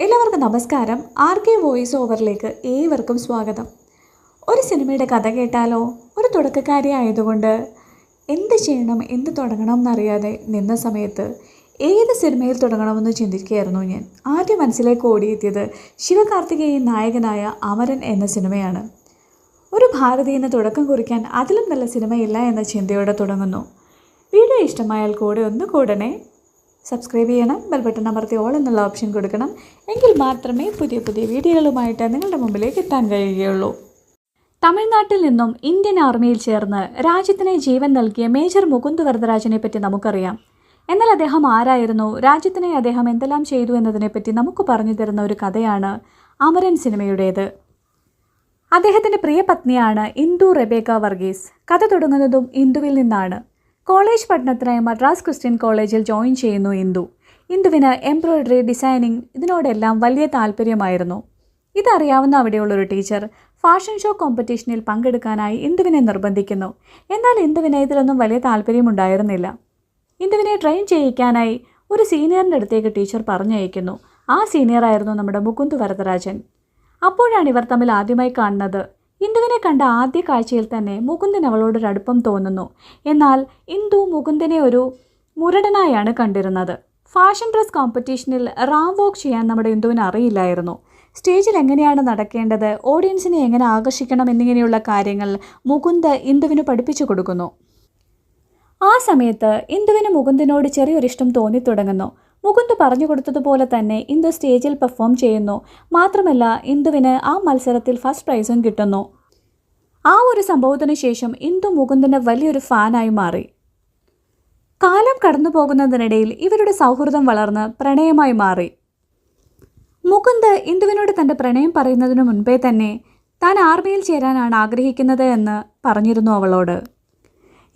എല്ലാവർക്കും നമസ്കാരം. R K voice ഓവറിലേക്ക് ഏവർക്കും സ്വാഗതം. ഒരു സിനിമയുടെ കഥ കേട്ടാലോ? ഒരു തുടക്കക്കാരി ആയതുകൊണ്ട് എന്ത് ചെയ്യണം എന്ത് തുടങ്ങണം എന്നറിയാതെ നിന്ന സമയത്ത് ഏത് സിനിമയിൽ തുടങ്ങണമെന്ന് ചിന്തിക്കുകയായിരുന്നു ഞാൻ. ആദ്യം മനസ്സിലേക്ക് ഓടിയെത്തിയത് ശിവകാർത്തികേയൻ നായകനായ അമരൻ എന്ന സിനിമയാണ്. ഒരു ഭാരതീയന് തുടക്കം കുറിക്കാൻ അതിലും നല്ല സിനിമയില്ല എന്ന ചിന്തയോടെ തുടങ്ങുന്നു. വീഡിയോ ഇഷ്ടമായാൽ കൂടെ ഒന്ന് കൂടണേ. സബ്സ്ക്രൈബ് ചെയ്യണം ബെൽ ബട്ടൺ അമർത്തി ഓൾ എന്നുള്ള ഓപ്ഷൻ കൊടുക്കണം. എങ്കിൽ മാത്രമേ പുതിയ പുതിയ വീഡിയോകളുമായിട്ട് നിങ്ങളുടെ മുമ്പിലേക്ക് എത്താൻ കഴിയുകയുള്ളൂ. തമിഴ്നാട്ടിൽ നിന്നും ഇന്ത്യൻ ആർമിയിൽ ചേർന്ന് രാജ്യത്തിന് ജീവൻ നൽകിയ മേജർ മുകുന്ദ് വരദരാജനെ പറ്റി നമുക്കറിയാം. എന്നാൽ അദ്ദേഹം ആരായിരുന്നു? രാജ്യത്തിനെ അദ്ദേഹം എന്തെല്ലാം ചെയ്തു എന്നതിനെപ്പറ്റി നമുക്ക് പറഞ്ഞു തരുന്ന ഒരു കഥയാണ് അമരൻ സിനിമയുടേത്. അദ്ദേഹത്തിന്റെ പ്രിയ പത്നിയാണ് ഇന്ദു റെബേക്ക വർഗീസ്. കഥ തുടങ്ങുന്നതും ഇന്ദുവിൽ നിന്നാണ്. കോളേജ് പഠനത്തിനായി മദ്രാസ് ക്രിസ്ത്യൻ കോളേജിൽ ജോയിൻ ചെയ്യുന്നു ഇന്ദു. ഇന്ദുവിന് എംബ്രോയ്ഡറി ഡിസൈനിങ് ഇതിനോടെല്ലാം വലിയ താല്പര്യമായിരുന്നു. ഇതറിയാവുന്ന അവിടെയുള്ളൊരു ടീച്ചർ ഫാഷൻ ഷോ കോമ്പറ്റീഷനിൽ പങ്കെടുക്കാനായി ഇന്ദുവിനെ നിർബന്ധിക്കുന്നു. എന്നാൽ ഇന്ദുവിന് ഇതിലൊന്നും വലിയ താല്പര്യമുണ്ടായിരുന്നില്ല. ഇന്ദുവിനെ ട്രെയിൻ ചെയ്യിക്കാനായി ഒരു സീനിയറിന്റെ അടുത്തേക്ക് ടീച്ചർ പറഞ്ഞയക്കുന്നു. ആ സീനിയറായിരുന്നു നമ്മുടെ മുകുന്ദ് വരദരാജൻ. അപ്പോഴാണ് ഇവർ തമ്മിൽ ആദ്യമായി കാണുന്നത് ഇന്ദുവിനെ കണ്ട ആദ്യ കാഴ്ചയിൽ തന്നെ മുകുന്ദൻ അവളോടൊരു അടുപ്പം തോന്നുന്നു. എന്നാൽ ഇന്ദു മുകുന്ദനെ ഒരു മുരടനായാണ് കണ്ടിരുന്നത്. ഫാഷൻ ഡ്രസ് കോമ്പറ്റീഷനിൽ റാം വോക്ക് ചെയ്യാൻ നമ്മുടെ ഇന്ദുവിന് അറിയില്ലായിരുന്നു. സ്റ്റേജിൽ എങ്ങനെയാണ് നടക്കേണ്ടത്? ഓഡിയൻസിനെ എങ്ങനെ ആകർഷിക്കണം എന്നിങ്ങനെയുള്ള കാര്യങ്ങൾ മുകുന്ദ് ഇന്ദുവിന് പഠിപ്പിച്ചു കൊടുക്കുന്നു. ആ സമയത്ത് ഇന്ദുവിന് മുകുന്ദനോട് ചെറിയൊരിഷ്ടം തോന്നിത്തുടങ്ങുന്നു. മുകുന്ദ് പറഞ്ഞു കൊടുത്തതുപോലെ തന്നെ ഇന്ദു സ്റ്റേജിൽ പെർഫോം ചെയ്യുന്നു. മാത്രമല്ല ഇന്ദുവിന് ആ മത്സരത്തിൽ ഫസ്റ്റ് പ്രൈസും കിട്ടുന്നു. ആ ഒരു സംഭവത്തിന് ശേഷം ഇന്ദു മുകുന്ദന് വലിയൊരു ഫാനായി മാറി. കാലം കടന്നു പോകുന്നതിനിടയിൽ ഇവരുടെ സൗഹൃദം വളർന്ന് പ്രണയമായി മാറി. മുകുന്ദ് ഇന്ദുവിനോട് തന്റെ പ്രണയം പറയുന്നതിനു മുൻപേ തന്നെ താൻ ആർമിയിൽ ചേരാനാണ് ആഗ്രഹിക്കുന്നത് എന്ന് പറഞ്ഞിരുന്നു അവളോട്.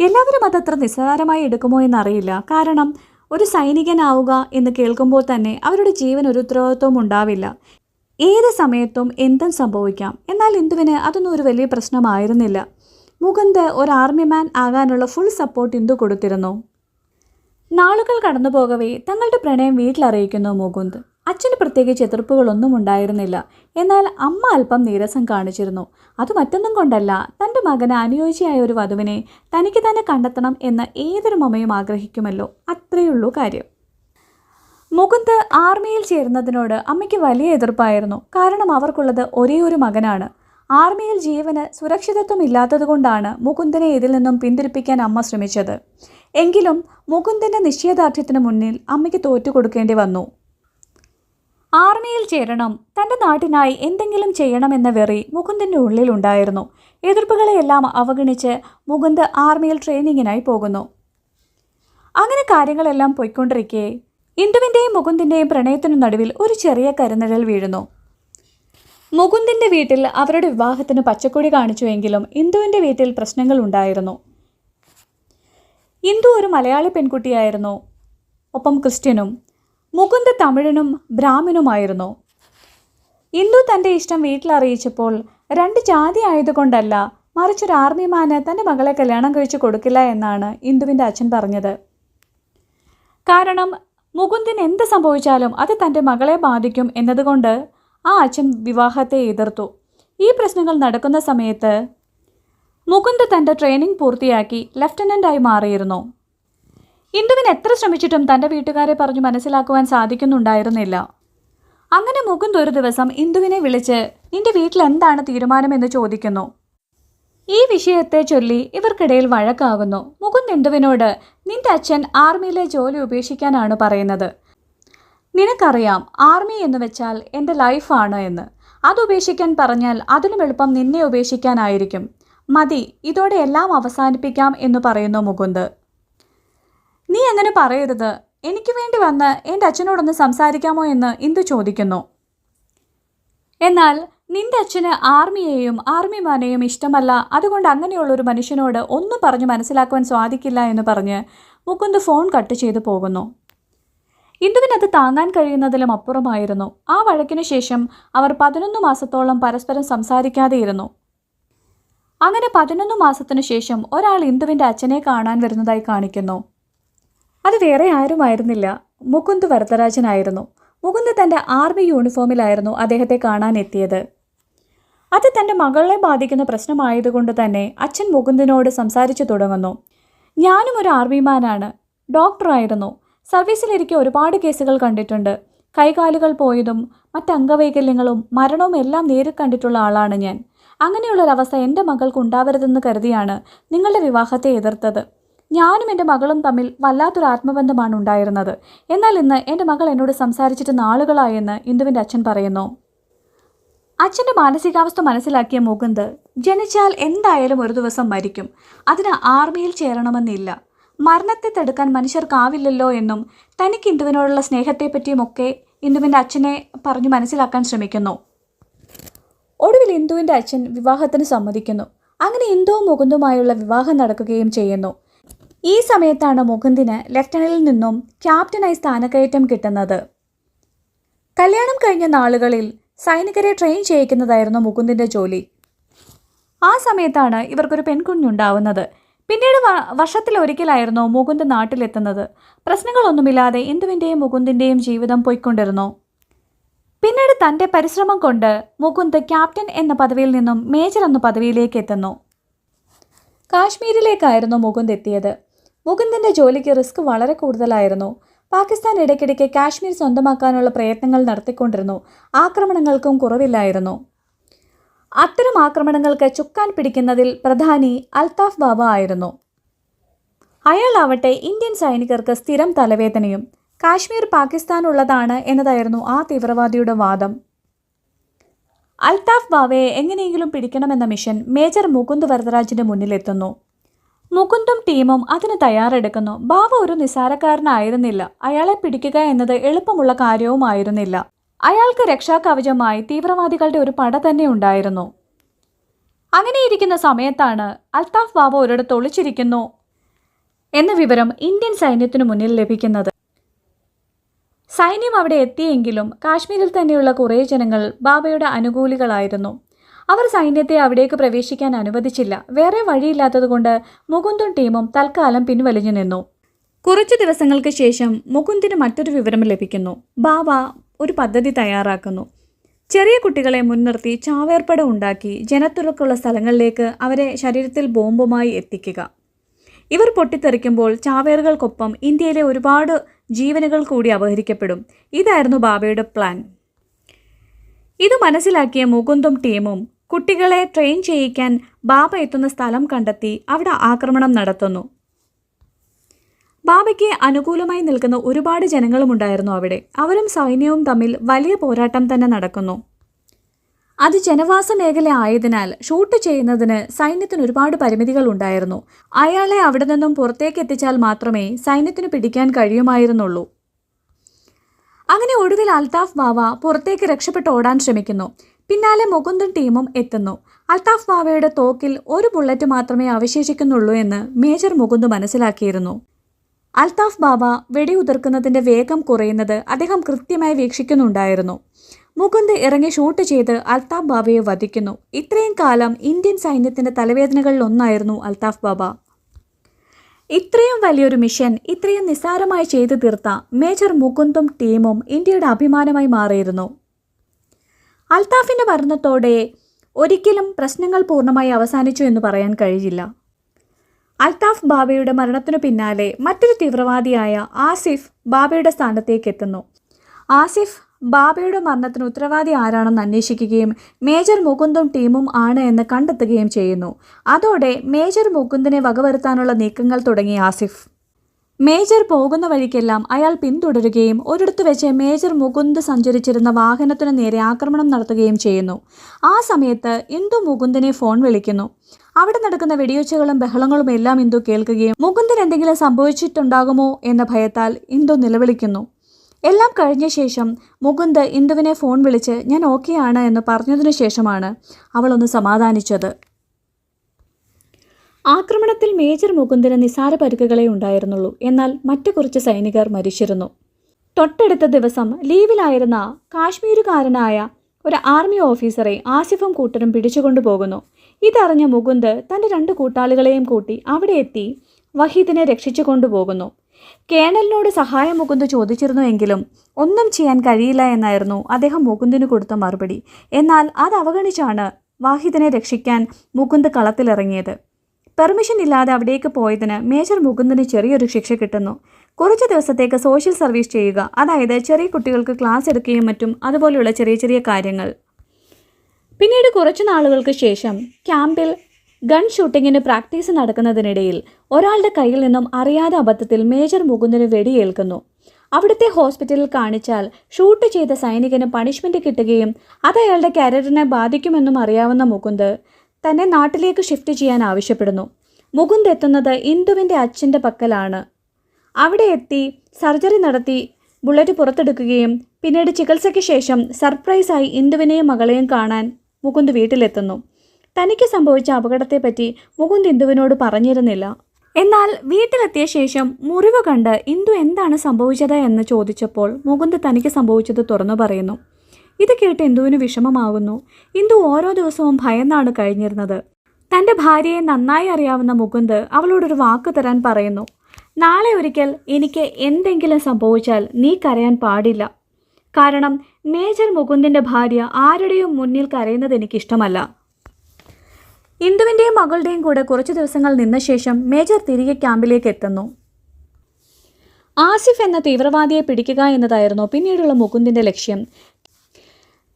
എല്ലാവരും അതത്ര നിസ്സാരമായി എടുക്കുമോ എന്നറിയില്ല. കാരണം ഒരു സൈനികനാവുക എന്ന് കേൾക്കുമ്പോൾ തന്നെ അവരുടെ ജീവൻ ഒരു ഉത്തരവാദിത്വം ഉണ്ടാവില്ല. ഏത് സമയത്തും എന്തും സംഭവിക്കാം. എന്നാൽ ഇന്ദുവിന് അതൊന്നും ഒരു വലിയ പ്രശ്നമായിരുന്നില്ല. മുകുന്ദ് ഒരു ആർമിമാൻ ആകാനുള്ള ഫുൾ സപ്പോർട്ട് ഇന്ദു കൊടുത്തിരുന്നു. നാളുകൾ കടന്നു പോകവേ തങ്ങളുടെ പ്രണയം വീട്ടിലറിയിക്കുന്നു മുകുന്ദ്. അച്ഛന് പ്രത്യേകിച്ച് എതിർപ്പുകളൊന്നും ഉണ്ടായിരുന്നില്ല. എന്നാൽ അമ്മ അല്പം നീരസം കാണിച്ചിരുന്നു. അത് മറ്റൊന്നും കൊണ്ടല്ല. തന്റെ മകന് അനുയോജ്യയായ ഒരു വധുവിനെ തനിക്ക് തന്നെ കണ്ടെത്തണം എന്ന് ഏതൊരു മമ്മയും ആഗ്രഹിക്കുമല്ലോ. അത്രയുള്ളൂ കാര്യം. മുകുന്ദ് ആർമിയിൽ ചേരുന്നതിനോട് അമ്മയ്ക്ക് വലിയ എതിർപ്പായിരുന്നു. കാരണം അവർക്കുള്ളത് ഒരേ ഒരു മകനാണ്. ആർമിയിൽ ജീവന് സുരക്ഷിതത്വം ഇല്ലാത്തതുകൊണ്ടാണ് മുകുന്ദനെ ഇതിൽ നിന്നും പിന്തിരിപ്പിക്കാൻ അമ്മ ശ്രമിച്ചത്. എങ്കിലും മുകുന്ദന്റെ നിശ്ചയദാർഢ്യത്തിന് മുന്നിൽ അമ്മയ്ക്ക് തോറ്റുകൊടുക്കേണ്ടി വന്നു. ആർമിയിൽ ചേരണം തന്റെ നാട്ടിനായി എന്തെങ്കിലും ചെയ്യണമെന്ന വെറി മുകുന്ദന്റെ ഉള്ളിലുണ്ടായിരുന്നു എതിർപ്പുകളെയെല്ലാം അവഗണിച്ച് മുകുന്ദ് ആർമിയിൽ ട്രെയിനിങ്ങിനായി പോകുന്നു. അങ്ങനെ കാര്യങ്ങളെല്ലാം പോയിക്കൊണ്ടിരിക്കെ ഇന്ദുവിന്റെയും മുകുന്ദിന്റെയും പ്രണയത്തിനു നടുവിൽ ഒരു ചെറിയ കരുനിഴൽ വീഴുന്നു. മുകുന്ദിന്റെ വീട്ടിൽ അവരുടെ വിവാഹത്തിന് പച്ചക്കൊടി കാണിച്ചുവെങ്കിലും ഇന്ദുവിന്റെ വീട്ടിൽ പ്രശ്നങ്ങൾ ഉണ്ടായിരുന്നു. ഇന്ദു ഒരു മലയാളി പെൺകുട്ടിയായിരുന്നു. ഒപ്പം ക്രിസ്ത്യനും. മുകുന്ദ് തമിഴനും ബ്രാഹ്മണുമായിരുന്നു. ഇന്ദു തന്റെ ഇഷ്ടം വീട്ടിൽ അറിയിച്ചപ്പോൾ രണ്ട് ജാതി ആയതുകൊണ്ടല്ല മറിച്ച് മറിച്ചൊരു ആർമിമാന് തന്റെ മകളെ കല്യാണം കഴിച്ചു കൊടുക്കില്ല എന്നാണ് ഇന്ദുവിന്റെ അച്ഛൻ പറഞ്ഞത്. കാരണം മുകുന്ദിന് എന്ത് സംഭവിച്ചാലും അത് തന്റെ മകളെ ബാധിക്കും എന്നതുകൊണ്ട് ആ അച്ഛൻ വിവാഹത്തെ എതിർത്തു. ഈ പ്രശ്നങ്ങൾ നടക്കുന്ന സമയത്ത് മുകുന്ദ് തന്റെ ട്രെയിനിങ് പൂർത്തിയാക്കി ലഫ്റ്റനന്റായി മാറിയിരുന്നു. ഇന്ദുവിന് എത്ര ശ്രമിച്ചിട്ടും തന്റെ വീട്ടുകാരെ പറഞ്ഞു മനസ്സിലാക്കുവാൻ സാധിക്കുന്നുണ്ടായിരുന്നില്ല. അങ്ങനെ മുകുന്ദ് ഒരു ദിവസം ഇന്ദുവിനെ വിളിച്ച് നിന്റെ വീട്ടിൽ എന്താണ് തീരുമാനമെന്ന് ചോദിക്കുന്നു? ഈ വിഷയത്തെ ചൊല്ലി ഇവർക്കിടയിൽ വഴക്കാകുന്നു. മുകുന്ദ് ഇന്ദുവിനോട് നിന്റെ അച്ഛൻ ആർമിയിലെ ജോലി ഉപേക്ഷിക്കാനാണ് പറയുന്നത്. നിനക്കറിയാം ആർമി എന്ന് വെച്ചാൽ എന്റെ ലൈഫാണ് എന്ന്. അത് ഉപേക്ഷിക്കാൻ പറഞ്ഞാൽ അതിലും എളുപ്പം നിന്നെ ഉപേക്ഷിക്കാനായിരിക്കും. മതി ഇതോടെ എല്ലാം അവസാനിപ്പിക്കാം എന്ന് പറയുന്നു മുകുന്ദ്. നീ അങ്ങനെ പറയരുത്. എനിക്ക് വേണ്ടി വന്ന് എന്റെ അച്ഛനോടൊന്ന് സംസാരിക്കാമോ എന്ന് ഇന്ദു ചോദിക്കുന്നു. എന്നാൽ നിന്റെ അച്ഛന് ആർമിയെയും ആർമിമാനെയും ഇഷ്ടമല്ല. അതുകൊണ്ട് അങ്ങനെയുള്ളൊരു മനുഷ്യനോട് ഒന്നും പറഞ്ഞ് മനസ്സിലാക്കുവാൻ സാധിക്കില്ല എന്ന് പറഞ്ഞ് മുകുന്ദ് ഫോൺ കട്ട് ചെയ്തു പോകുന്നു. ഇന്ദുവിനത് താങ്ങാൻ കഴിയുന്നതിലും അപ്പുറമായിരുന്നു. ആ വഴക്കിന് ശേഷം അവർ പതിനൊന്ന് മാസത്തോളം പരസ്പരം സംസാരിക്കാതെ ഇരുന്നു അങ്ങനെ പതിനൊന്ന് മാസത്തിനു ശേഷം ഒരാൾ ഇന്ദുവിന്റെ അച്ഛനെ കാണാൻ വരുന്നതായി കാണിക്കുന്നു. അത് വേറെ ആരുമായിരുന്നില്ല. മുകുന്ദ് വരദരാജനായിരുന്നു. മുകുന്ദ് തന്റെ ആർമി യൂണിഫോമിലായിരുന്നു അദ്ദേഹത്തെ കാണാനെത്തിയത്. അത് തന്റെ മകളെ ബാധിക്കുന്ന പ്രശ്നമായതുകൊണ്ട് തന്നെ അച്ഛൻ മുകുന്ദിനോട് സംസാരിച്ചു തുടങ്ങുന്നു. ഞാനും ഒരു ആർമിമാനാണ്. ഡോക്ടറായിരുന്നു സർവീസിലിരിക്കെ ഒരുപാട് കേസുകൾ കണ്ടിട്ടുണ്ട്. കൈകാലുകൾ പോയതും മറ്റ് അംഗവൈകല്യങ്ങളും മരണവും എല്ലാം നേരിൽ കണ്ടിട്ടുള്ള ആളാണ് ഞാൻ. അങ്ങനെയുള്ളൊരവസ്ഥ എന്റെ മകൾക്ക് ഉണ്ടാവരുതെന്ന് കരുതിയാണ് നിങ്ങളുടെ വിവാഹത്തെ എതിർത്തത്. ഞാനും എന്റെ മകളും തമ്മിൽ വല്ലാത്തൊരു ആത്മബന്ധമാണ് ഉണ്ടായിരുന്നത് എന്നാൽ ഇന്ന് എന്റെ മകൾ എന്നോട് സംസാരിച്ചിട്ട് നാളുകളായെന്ന് ഇന്ദുവിന്റെ അച്ഛൻ പറയുന്നു. അച്ഛന്റെ മാനസികാവസ്ഥ മനസ്സിലാക്കിയ മുകുന്ദ് ജനിച്ചാൽ എന്തായാലും ഒരു ദിവസം മരിക്കും. അതിന് ആർമിയിൽ ചേരണമെന്നില്ല. മരണത്തെ തടുക്കാൻ മനുഷ്യർക്കാവില്ലല്ലോ എന്നും തനിക്ക് ഇന്ദുവിനോടുള്ള സ്നേഹത്തെപ്പറ്റിയുമൊക്കെ ഇന്ദുവിന്റെ അച്ഛനെ പറഞ്ഞു മനസ്സിലാക്കാൻ ശ്രമിക്കുന്നു. ഒടുവിൽ ഇന്ദുവിന്റെ അച്ഛൻ വിവാഹത്തിന് സമ്മതിക്കുന്നു. അങ്ങനെ ഇന്ദുവും മുകുന്ദുമായുള്ള വിവാഹം നടക്കുകയും ചെയ്യുന്നു. ഈ സമയത്താണ് മുകുന്ദിന് ലെഫ്റ്റനന്റിൽ നിന്നും ക്യാപ്റ്റനായി സ്ഥാനക്കയറ്റം കിട്ടുന്നത്. കല്യാണം കഴിഞ്ഞ നാളുകളിൽ സൈനികരെ ട്രെയിൻ ചെയ്യിക്കുന്നതായിരുന്നു മുകുന്ദിന്റെ ജോലി. ആ സമയത്താണ് ഇവർക്കൊരു പെൺകുഞ്ഞുണ്ടാവുന്നത്. പിന്നീട് വർഷത്തിലൊരിക്കലായിരുന്നു മുകുന്ദ് നാട്ടിലെത്തുന്നത്. പ്രശ്നങ്ങളൊന്നുമില്ലാതെ ഇന്ദുവിന്റെയും മുകുന്ദിന്റെയും ജീവിതം പോയിക്കൊണ്ടിരുന്നു. പിന്നീട് തന്റെ പരിശ്രമം കൊണ്ട് മുകുന്ദ് ക്യാപ്റ്റൻ എന്ന പദവിയിൽ നിന്നും മേജർ എന്ന പദവിയിലേക്ക് എത്തുന്നു. കാശ്മീരിലേക്കായിരുന്നു മുകുന്ദ് എത്തിയത്. മുകുന്ദിന്റെ ജോലിക്ക് റിസ്ക് വളരെ കൂടുതലായിരുന്നു. പാകിസ്ഥാൻ ഇടയ്ക്കിടയ്ക്ക് കാശ്മീർ സ്വന്തമാക്കാനുള്ള പ്രയത്നങ്ങൾ നടത്തിക്കൊണ്ടിരുന്നു. ആക്രമണങ്ങൾക്കും കുറവില്ലായിരുന്നു. അത്തരം ആക്രമണങ്ങൾക്ക് ചുക്കാൻ പിടിക്കുന്നതിൽ പ്രധാനി അൽതാഫ് ബാബ ആയിരുന്നു. അയാളാവട്ടെ ഇന്ത്യൻ സൈനികർക്ക് സ്ഥിരം തലവേദനയും കാശ്മീർ പാകിസ്ഥാനുള്ളതാണ് എന്നതായിരുന്നു ആ തീവ്രവാദിയുടെ വാദം. അൽതാഫ് ബാവയെ എങ്ങനെയെങ്കിലും പിടിക്കണമെന്ന മിഷൻ മേജർ മുകുന്ദ് വരദരാജിന്റെ മുന്നിലെത്തുന്നു. മുകുന്ദും ടീമും അതിന് തയ്യാറെടുക്കുന്നു. ബാവ ഒരു നിസാരക്കാരനായിരുന്നില്ല അയാളെ പിടിക്കുക എന്നത് എളുപ്പമുള്ള കാര്യവുമായിരുന്നില്ല. അയാൾക്ക് രക്ഷാകവചമായി തീവ്രവാദികളുടെ ഒരു പട തന്നെ ഉണ്ടായിരുന്നു. അങ്ങനെയിരിക്കുന്ന സമയത്താണ് അൽതാഫ് ബാബ ഒരിടത്ത് ഒളിച്ചിരിക്കുന്നു എന്ന വിവരം ഇന്ത്യൻ സൈന്യത്തിനു മുന്നിൽ ലഭിക്കുന്നത്. സൈന്യം അവിടെ എത്തിയെങ്കിലും കാശ്മീരിൽ തന്നെയുള്ള കുറേ ജനങ്ങൾ ബാബയുടെ അനുകൂലികളായിരുന്നു. അവർ സൈന്യത്തെ അവിടേക്ക് പ്രവേശിക്കാൻ അനുവദിച്ചില്ല. വേറെ വഴിയില്ലാത്തതുകൊണ്ട് മുകുന്ദും ടീമും തൽക്കാലം പിൻവലിഞ്ഞു നിന്നു. കുറച്ചു ദിവസങ്ങൾക്ക് ശേഷം മുകുന്ദിന് മറ്റൊരു വിവരം ലഭിക്കുന്നു. ബാബ ഒരു പദ്ധതി തയ്യാറാക്കുന്നു. ചെറിയ കുട്ടികളെ മുൻനിർത്തി ചാവേർപ്പട ഉണ്ടാക്കി ജനത്തിരക്കുള്ള സ്ഥലങ്ങളിലേക്ക് അവരെ ശരീരത്തിൽ ബോംബുമായി എത്തിക്കുക. ഇവർ പൊട്ടിത്തെറിക്കുമ്പോൾ ചാവേറുകൾക്കൊപ്പം ഇന്ത്യയിലെ ഒരുപാട് ജീവനുകൾ കൂടി അപഹരിക്കപ്പെടും. ഇതായിരുന്നു ബാബയുടെ പ്ലാൻ. ഇത് മനസ്സിലാക്കിയ മുകുന്ദും ടീമും കുട്ടികളെ ട്രെയിൻ ചെയ്യിക്കാൻ ബാബ എത്തുന്ന സ്ഥലം കണ്ടെത്തി അവിടെ ആക്രമണം നടത്തുന്നു. ബാബയ്ക്ക് അനുകൂലമായി നിൽക്കുന്ന ഒരുപാട് ജനങ്ങളുമുണ്ടായിരുന്നു അവിടെ. അവരും സൈന്യവും തമ്മിൽ വലിയ പോരാട്ടം തന്നെ നടക്കുന്നു. അത് ജനവാസ മേഖല ആയതിനാൽ ഷൂട്ട് ചെയ്യുന്നതിന് സൈന്യത്തിന് ഒരുപാട് പരിമിതികൾ ഉണ്ടായിരുന്നു. അയാളെ അവിടെ നിന്നും പുറത്തേക്ക് എത്തിച്ചാൽ മാത്രമേ സൈന്യത്തിന് പിടിക്കാൻ കഴിയുമായിരുന്നുള്ളൂ. അങ്ങനെ ഒടുവിൽ അൽതാഫ് ബാവ പുറത്തേക്ക് രക്ഷപ്പെട്ട് ഓടാൻ ശ്രമിക്കുന്നു. പിന്നാലെ മുകുന്ദൻ ടീമും എത്തുന്നു. അൽത്താഫ് ബാവയുടെ തോക്കിൽ ഒരു ബുള്ളറ്റ് മാത്രമേ അവശേഷിക്കുന്നുള്ളൂ എന്ന് മേജർ മുകുന്ദ് മനസ്സിലാക്കിയിരുന്നു. അൽത്താഫ് ബാബ വെടിയുതിർക്കുന്നതിന്റെ വേഗം കുറയുന്നത് അദ്ദേഹം കൃത്യമായി വീക്ഷിക്കുന്നുണ്ടായിരുന്നു. മുകുന്ദ് ഇറങ്ങി ഷൂട്ട് ചെയ്ത് അൽത്താഫ് ബാബയെ വധിക്കുന്നു. ഇത്രയും കാലം ഇന്ത്യൻ സൈന്യത്തിന്റെ തലവേദനകളിലൊന്നായിരുന്നു അൽതാഫ് ബാബ ഇത്രയും വലിയൊരു മിഷൻ ഇത്രയും നിസ്സാരമായി ചെയ്തു തീർത്ത മേജർ മുകുന്ദും ടീമും ഇന്ത്യയുടെ അഭിമാനമായി മാറിയിരുന്നു. അൽതാഫിന്റെ മരണത്തോടെ ഒരിക്കലും പ്രശ്നങ്ങൾ പൂർണമായി അവസാനിച്ചു എന്ന് പറയാൻ കഴിയില്ല. അൽത്താഫ് ബാബയുടെ മരണത്തിനു പിന്നാലെ മറ്റൊരു തീവ്രവാദിയായ ആസിഫ് ബാബയുടെ സ്ഥാനത്തേക്ക് എത്തുന്നു. ആസിഫ് ബാബയുടെ മരണത്തിന് ഉത്തരവാദി ആരാണെന്ന് അന്വേഷിക്കുകയും മേജർ മുകുന്ദും ടീമും ആണ് എന്ന് കണ്ടെത്തുകയും ചെയ്യുന്നു. അതോടെ മേജർ മുകുന്ദിനെ വകവരുത്താനുള്ള നീക്കങ്ങൾ തുടങ്ങി ആസിഫ്. മേജർ പോകുന്ന വഴിക്കെല്ലാം അയാൾ പിന്തുടരുകയും ഒരിടത്ത് വെച്ച് മേജർ മുകുന്ദ് സഞ്ചരിച്ചിരുന്ന വാഹനത്തിനു നേരെ ആക്രമണം നടത്തുകയും ചെയ്യുന്നു. ആ സമയത്ത് ഇന്ദു മുകുന്ദിനെ ഫോൺ വിളിക്കുന്നു. അവിടെ നടക്കുന്ന വെടിയൊച്ചകളും ബഹളങ്ങളും എല്ലാം ഇന്ദു കേൾക്കുകയും മുകുന്ദൻ എന്തെങ്കിലും സംഭവിച്ചിട്ടുണ്ടാകുമോ എന്ന ഭയത്താൽ ഇന്ദു നിലവിളിക്കുന്നു. എല്ലാം കഴിഞ്ഞ ശേഷം മുകുന്ദ് ഇന്ദുവിനെ ഫോൺ വിളിച്ച് ഞാൻ ഓക്കെയാണ് എന്ന് പറഞ്ഞതിനു ശേഷമാണ് അവളൊന്ന് സമാധാനിച്ചത്. ആക്രമണത്തിൽ മേജർ മുകുന്ദന് നിസാര പരുക്കുകളെ ഉണ്ടായിരുന്നുള്ളൂ. എന്നാൽ മറ്റു കുറച്ച് സൈനികർ മരിച്ചിരുന്നു. തൊട്ടടുത്ത ദിവസം ലീവിലായിരുന്ന കാശ്മീരുകാരനായ ഒരു ആർമി ഓഫീസറെ ആസിഫും കൂട്ടരും പിടിച്ചുകൊണ്ടുപോകുന്നു ഇതറിഞ്ഞ മുകുന്ദ് തന്റെ രണ്ട് കൂട്ടാളികളെയും കൂട്ടി അവിടെ എത്തി വഹീദിനെ രക്ഷിച്ചു കൊണ്ടുപോകുന്നു കേണലിനോട് സഹായം മുകുന്ദ് ചോദിച്ചിരുന്നുവെങ്കിലും ഒന്നും ചെയ്യാൻ കഴിയില്ല എന്നായിരുന്നു അദ്ദേഹം മുകുന്ദിന് കൊടുത്ത മറുപടി. എന്നാൽ അത് അവഗണിച്ചാണ് വാഹിദിനെ രക്ഷിക്കാൻ മുകുന്ദ് കളത്തിലിറങ്ങിയത്. പെർമിഷൻ ഇല്ലാതെ അവിടേക്ക് പോയതിന് മേജർ മുകുന്ദന് ചെറിയൊരു ശിക്ഷ കിട്ടുന്നു. കുറച്ച് ദിവസത്തേക്ക് സോഷ്യൽ സർവീസ് ചെയ്യുക അതായത് ചെറിയ കുട്ടികൾക്ക് ക്ലാസ് എടുക്കുകയും മറ്റും അതുപോലെയുള്ള ചെറിയ ചെറിയ കാര്യങ്ങൾ. പിന്നീട് കുറച്ച് നാളുകൾക്ക് ശേഷം ക്യാമ്പിൽ ഗൺ ഷൂട്ടിങ്ങിന് പ്രാക്ടീസ് നടക്കുന്നതിനിടയിൽ ഒരാളുടെ കയ്യിൽ നിന്നും അറിയാതെ അബദ്ധത്തിൽ മേജർ മുകുന്ദന് വെടിയേൽക്കുന്നു. അവിടുത്തെ ഹോസ്പിറ്റലിൽ കാണിച്ചാൽ ഷൂട്ട് ചെയ്ത സൈനികന് പണിഷ്മെന്റ് കിട്ടുകയും അത് അയാളുടെ കരിയറിനെ ബാധിക്കുമെന്നും അറിയാവുന്ന മുകുന്ദ് തന്നെ നാട്ടിലേക്ക് ഷിഫ്റ്റ് ചെയ്യാൻ ആവശ്യപ്പെടുന്നു. മുകുന്ദ് എത്തുന്നത് ഇന്ദുവിന്റെ അച്ഛന്റെ പക്കലാണ്. അവിടെ എത്തി സർജറി നടത്തി ബുള്ളറ്റ് പുറത്തെടുക്കുകയും പിന്നീട് ചികിത്സയ്ക്ക് ശേഷം സർപ്രൈസായി ഇന്ദുവിനെയും മകളെയും കാണാൻ മുകുന്ദ് വീട്ടിലെത്തുന്നു. തനിക്ക് സംഭവിച്ച അപകടത്തെപ്പറ്റി മുകുന്ദ് ഇന്ദുവിനോട് പറഞ്ഞിരുന്നില്ല. എന്നാൽ വീട്ടിലെത്തിയ ശേഷം മുറിവ് കണ്ട് ഇന്ദു എന്താണ് സംഭവിച്ചത് എന്ന് ചോദിച്ചപ്പോൾ മുകുന്ദ് തനിക്ക് സംഭവിച്ചത് തുറന്നു പറയുന്നു. ഇത് കേട്ട് ഇന്ദുവിന് വിഷമമാകുന്നു ഇന്ദു ഓരോ ദിവസവും ഭയന്നാണ് കഴിഞ്ഞിരുന്നത്. തന്റെ ഭാര്യയെ നന്നായി അറിയാവുന്ന മുകുന്ദ് അവളോടൊരു വാക്ക് തരാൻ പറയുന്നു. നാളെ ഒരിക്കൽ എനിക്ക് എന്തെങ്കിലും സംഭവിച്ചാൽ നീ കരയാൻ പാടില്ല. കാരണം മേജർ മുകുന്ദിന്റെ ഭാര്യ ആരുടെയും മുന്നിൽ കരയുന്നത് എനിക്കിഷ്ടമല്ല. ഇന്ദുവിന്റെയും മകളുടെയും കൂടെ കുറച്ച് ദിവസങ്ങൾ നിന്ന ശേഷം മേജർ തിരികെ ക്യാമ്പിലേക്ക് എത്തുന്നു. ആസിഫ് എന്ന തീവ്രവാദിയെ പിടിക്കുക എന്നതായിരുന്നു പിന്നീടുള്ള മുകുന്ദിന്റെ ലക്ഷ്യം.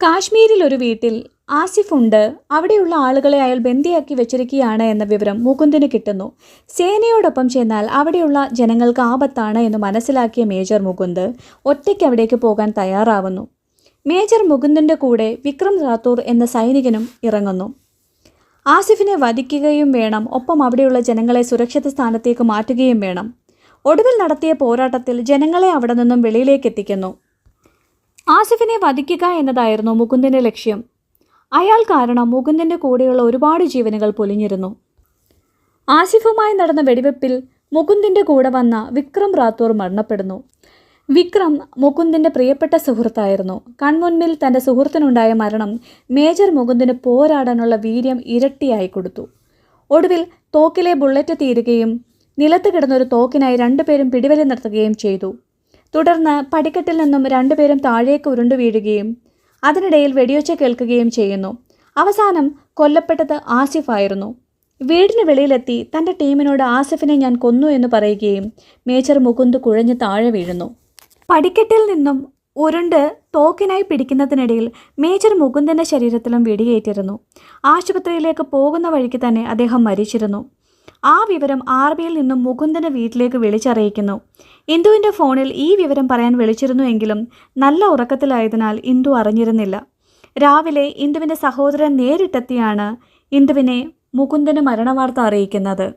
കാശ്മീരിൽ ഒരു വീട്ടിൽ ആസിഫ് ഉണ്ട്. അവിടെയുള്ള ആളുകളെ അയാൾ ബന്ദിയാക്കി വെച്ചിരിക്കുകയാണ് എന്ന വിവരം മുകുന്ദിന് കിട്ടുന്നു. സേനയോടൊപ്പം ചെന്നാൽ അവിടെയുള്ള ജനങ്ങൾക്ക് ആപത്താണ് എന്ന് മനസ്സിലാക്കിയ മേജർ മുകുന്ദ് ഒറ്റയ്ക്ക് അവിടേക്ക് പോകാൻ തയ്യാറാവുന്നു. മേജർ മുകുന്ദിന്റെ കൂടെ വിക്രം റാത്തൂർ എന്ന സൈനികനും ഇറങ്ങുന്നു. ആസിഫിനെ വധിക്കുകയും വേണം. ഒപ്പം അവിടെയുള്ള ജനങ്ങളെ സുരക്ഷിത സ്ഥാനത്തേക്ക് മാറ്റുകയും വേണം. ഒടുവിൽ നടത്തിയ പോരാട്ടത്തിൽ ജനങ്ങളെ അവിടെ നിന്നും വെളിയിലേക്ക് എത്തിക്കുന്നു. ആസിഫിനെ വധിക്കുക എന്നതായിരുന്നു മുകുന്ദന്റെ ലക്ഷ്യം. അയാൾ കാരണം മുകുന്ദന്റെ കൂടെയുള്ള ഒരുപാട് ജീവനുകൾ പൊലിഞ്ഞിരുന്നു. ആസിഫുമായി നടന്ന വെടിവെപ്പിൽ മുകുന്ദിന്റെ കൂടെ വന്ന വിക്രം റാത്തൂർ മരണപ്പെടുന്നു. വിക്രം മുകുന്ദിന്റെ പ്രിയപ്പെട്ട സുഹൃത്തായിരുന്നു. കൺമുൻപിൽ തന്റെ സുഹൃത്തിനുണ്ടായ മരണം മേജർ മുകുന്ദിന് പോരാടാനുള്ള വീര്യം ഇരട്ടിയായി കൊടുത്തു. ഒടുവിൽ തോക്കിലെ ബുള്ളറ്റ് തീരുകയും നിലത്ത് കിടന്നൊരു തോക്കിനായി രണ്ടുപേരും പിടിവലി നടത്തുകയും ചെയ്തു. തുടർന്ന് പടിക്കെട്ടിൽ നിന്നും രണ്ടുപേരും താഴേക്ക് ഉരുണ്ടു വീഴുകയും അതിനിടയിൽ വെടിയൊച്ച കേൾക്കുകയും ചെയ്യുന്നു. അവസാനം കൊല്ലപ്പെട്ടത് ആസിഫ് ആസിഫായിരുന്നു വീടിന് വെളിയിലെത്തി തന്റെ ടീമിനോട് ആസിഫിനെ ഞാൻ കൊന്നു എന്ന് പറയുകയും മേജർ മുകുന്ദ് കുഴഞ്ഞ് താഴെ വീഴുന്നു. പടിക്കെട്ടിൽ നിന്നും ഉരുണ്ട് തോക്കിനായി പിടിക്കുന്നതിനിടയിൽ മേജർ മുകുന്ദന്റെ ശരീരത്തിലും വെടിയേറ്റിരുന്നു. ആശുപത്രിയിലേക്ക് പോകുന്ന വഴിക്ക് തന്നെ അദ്ദേഹം മരിച്ചിരുന്നു. ആ വിവരം ആർ ബിയിൽ നിന്നും മുകുന്ദന്റെ വീട്ടിലേക്ക് വിളിച്ചറിയിക്കുന്നു. ഇന്ദുവിന്റെ ഫോണിൽ ഈ വിവരം പറയാൻ വിളിച്ചിരുന്നു എങ്കിലും നല്ല ഉറക്കത്തിലായതിനാൽ ഇന്ദു അറിഞ്ഞിരുന്നില്ല. രാവിലെ ഇന്ദുവിന്റെ സഹോദരൻ നേരിട്ടെത്തിയാണ് ഇന്ദുവിനെ മുകുന്ദന് മരണവാർത്ത അറിയിക്കുന്നത്.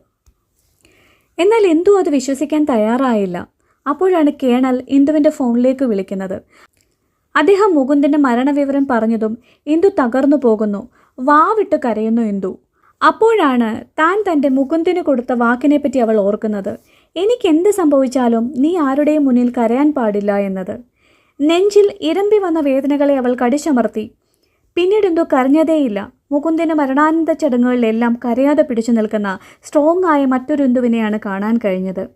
എന്നാൽ ഇന്ദു അത് വിശ്വസിക്കാൻ തയ്യാറായില്ല. അപ്പോഴാണ് കേണൽ ഇന്ദുവിന്റെ ഫോണിലേക്ക് വിളിക്കുന്നത്. അദ്ദേഹം മുകുന്ദന്റെ മരണവിവരം പറഞ്ഞതും ഇന്ദു തകർന്നു പോകുന്നു. വാവിട്ട് കരയുന്നു ഇന്ദു. അപ്പോഴാണ് താൻ തന്റെ മുകുന്ദിന് കൊടുത്ത വാക്കിനെപ്പറ്റി അവൾ ഓർക്കുന്നത്. എനിക്ക് എന്ത് സംഭവിച്ചാലും നീ ആരുടെയും മുന്നിൽ കരയാൻ പാടില്ല എന്നത്. നെഞ്ചിൽ ഇരമ്പി വന്ന വേദനകളെ അവൾ കടിച്ചമർത്തി. പിന്നീടെന്തോ കരഞ്ഞതേയില്ല. മുകുന്ദിന് മരണാനന്ത ചടങ്ങുകളിലെല്ലാം കരയാതെ പിടിച്ചു നിൽക്കുന്ന സ്ട്രോങ് ആയ മറ്റൊരുന്തുവിനെയാണ് കാണാൻ കഴിഞ്ഞത്.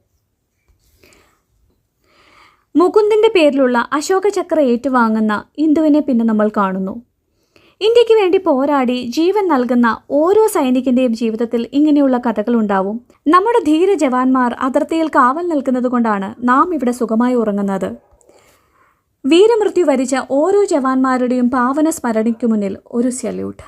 മുകുന്ദിന്റെ പേരിലുള്ള അശോക ചക്ര ഏറ്റുവാങ്ങുന്ന ഇന്ദുവിനെ പിന്നെ നമ്മൾ കാണുന്നു. ഇന്ത്യയ്ക്ക് വേണ്ടി പോരാടി ജീവൻ നൽകുന്ന ഓരോ സൈനികന്റെയും ജീവിതത്തിൽ ഇങ്ങനെയുള്ള കഥകളുണ്ടാവും നമ്മുടെ ധീര ജവാന്മാർ അതിർത്തിയിൽ കാവൽ നിൽക്കുന്നത് കൊണ്ടാണ് നാം ഇവിടെ സുഖമായി ഉറങ്ങുന്നത്. വീരമൃത്യു വരിച്ച ഓരോ ജവാന്മാരുടെയും പാവന സ്മരണയ്ക്കു മുന്നിൽ ഒരു സല്യൂട്ട്